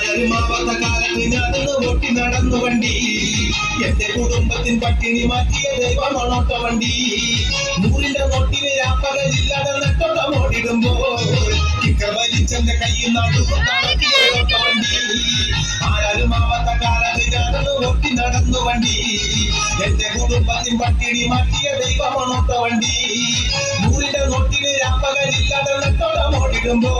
ആരുമാവാത്ത കാലത്ത് ഞാനൊന്ന് പൊട്ടി നടന്നു വണ്ടി എന്റെ കുടുംബത്തിൻ പട്ടിണി മാറ്റിയ ദൈവമാണോട്ട വണ്ടി. നൂറിന്റെ നോട്ടിന് രാപ്പകലില്ലാതെ നെട്ടോട്ടം ഓടിടുമ്പോ കിക്കർ വലിച്ചെന്റെ കയ്യിൽ നടുകൊണ്ടാക്കിയ വണ്ടി. ആരുമാവാത്ത കാലത്ത് ഞാനൊന്ന് പൊട്ടി നടന്നു വണ്ടി എന്റെ കുടുംബത്തിൻ പട്ടിണി മാറ്റിയ ദൈവമാണോട്ട വണ്ടി. നൂറിന്റെ നോട്ടിന് രാപ്പകലില്ലാതെ നെട്ടോട്ടം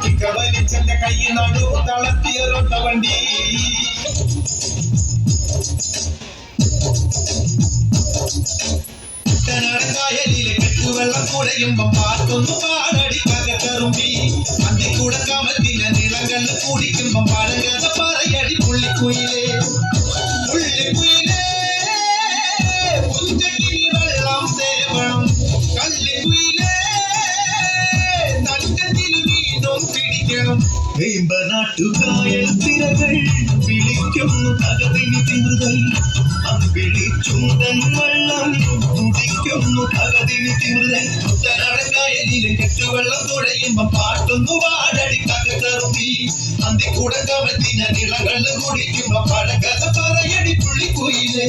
ഓടിടുമ്പോ കൈ നടു നടുകൊണ്ടളത്തിയ വണ്ടി കുട്ടനാടൻ കെട്ടുവെള്ളം കുടയുമ്പോ പാട്ടൊന്നു പാടടി പകക്കറുമ്പി. അന്തിക്കൂടെ കമത്തിലെ നിളങ്ങളിൽ കുടിക്കുമ്പോ പഴകഥ പറയടി പുള്ളിക്കുയിലേ. പുള്ളിക്കുയിലേ പിടിക്കണം വേമ്പനാട്ടുകായൽ തിരകൾ വിളിക്കുന്നു തകതിനി തിമൃതൽ അമ്പിളി ചുണ്ടൻ വെള്ളം തുടിക്കുന്നു തകതിനി തിമൃതൽ കുട്ടനാടൻകായലിലെ കെട്ടുവെള്ളം തുഴയുമ്പോ പാട്ടൊന്നു പാടടി തകർത്തി അന്തിക്കൂടെ കമത്തിന നിളകളിൽ കുടിക്കുമ്പോ പഴകഥ പറയടി പുള്ളിക്കുയിലേ